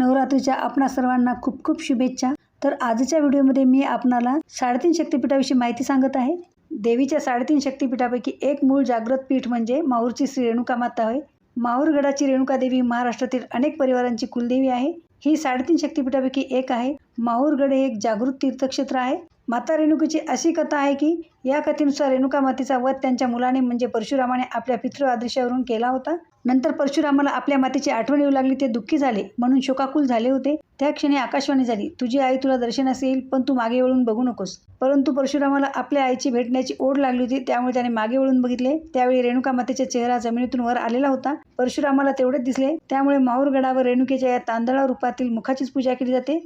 नवरात्रीच्या आपणा सर्वांना खूप खूप शुभेच्छा. तर आजच्या व्हिडिओमध्ये मी आपणाला साडेतीन शक्तिपीठाविषयी माहिती सांगत आहे. देवीच्या साडेतीन शक्तिपीठापैकी एक मूळ जागृत पीठ म्हणजे माहूरची श्री रेणुका माता होय. माहूरगडाची रेणुका देवी महाराष्ट्रातील अनेक परिवारांची कुलदेवी आहे. ही साडेतीन शक्तिपीठापैकी एक आहे. माहूरगड हे एक जागृत तीर्थक्षेत्र आहे. माता रेणुकीची अशी कथा आहे की या कथेनुसार रेणुका मातेचा वध त्यांच्या मुलाने म्हणजे परशुरामाने आपल्या पितृ आदर्शावरून केला होता. नंतर परशुरामाला आपल्या मातेची आठवण येऊ लागली ते दुःखी झाले म्हणून शोकाकुल झाले होते. त्या क्षणी आकाशवाणी झाली तुझी आई तुला दर्शनास येईल पण तू मागे वळून बघू नकोस परंतु परशुरामाला आपल्या आईची भेटण्याची ओढ लागली होती त्यामुळे त्याने मागे वळून बघितले. त्यावेळी रेणुका मातेचा चेहरा जमिनीतून वर आलेला होता. परशुरामाला तेवढेच दिसले. त्यामुळे माहूरगडावर रेणुकेच्या या तांदळा रूपातील मुखाचीच पूजा केली जाते.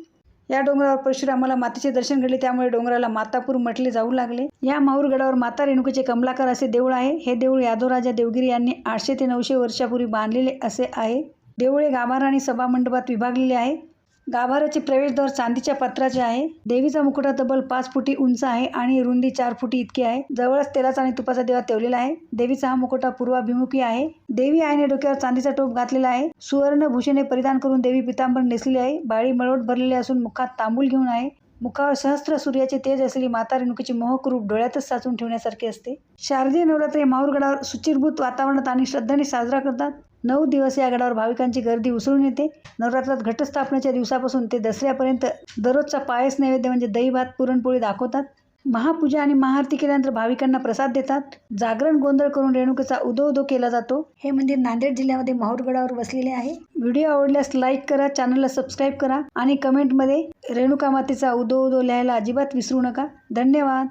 या डोंगरावर परशुरामाला मातेचे दर्शन घडले त्यामुळे डोंगराला मातापूर म्हटले जाऊ लागले. या माहूरगडावर माता रेणुकेचे कमलाकर असे देऊळ आहे. हे देऊळ यादवराजा देवगिरी यांनी आठशे ते नऊशे वर्षापूर्वी बांधलेले असे आहे. देऊळ हे गाभारा आणि सभामंडपात विभागलेले आहे. गाभाऱ्याचे प्रवेशद्वार चांदीच्या पत्राचे आहे. देवीचा मुकुटा तब्बल पाच फुटी उंच आहे आणि रुंदी चार फुटी इतकी आहे. जवळच तेलाचा आणि तुपाचा देवा ठेवलेला आहे. देवीचा हा मुकुटा पूर्वाभिमुखी आहे. देवी आईने डोक्यावर चांदीचा टोप घातलेला आहे. सुवर्ण भूषणे परिधान करून देवी पितांबर नेसलेली आहे. बाळी मळवट भरलेली असून मुखात तांबूल घेऊन आहे. मुखावर सहस्त्र सूर्याचे तेज असलेली माता रेणुकीचे मोहक रूप डोळ्यातच साचून ठेवण्यासारखे असते. शारदीय नवरात्री माहूरगडावर सुचिरभूत वातावरणात आणि श्रद्धेने साजरा करतात. नऊ दिवस या गडावर भाविकांची गर्दी उसळून येते. नवरात्रात घटस्थापनेच्या दिवसापासून ते दसऱ्यापर्यंत दररोजचा पायस नैवेद्य म्हणजे दही भात पुरणपोळी दाखवतात. महापूजा आणि महाआरती केल्यानंतर भाविकांना प्रसाद देतात. जागरण गोंधळ करून रेणुकेचा उदो उदो केला जातो. हे मंदिर नांदेड जिल्ह्यामध्ये माहूरगडावर वसलेले आहे. व्हिडिओ आवडल्यास लाईक करा चॅनलला सबस्क्राईब करा आणि कमेंटमध्ये रेणुका मातेचा उदो उदो लिहायला अजिबात विसरू नका. धन्यवाद.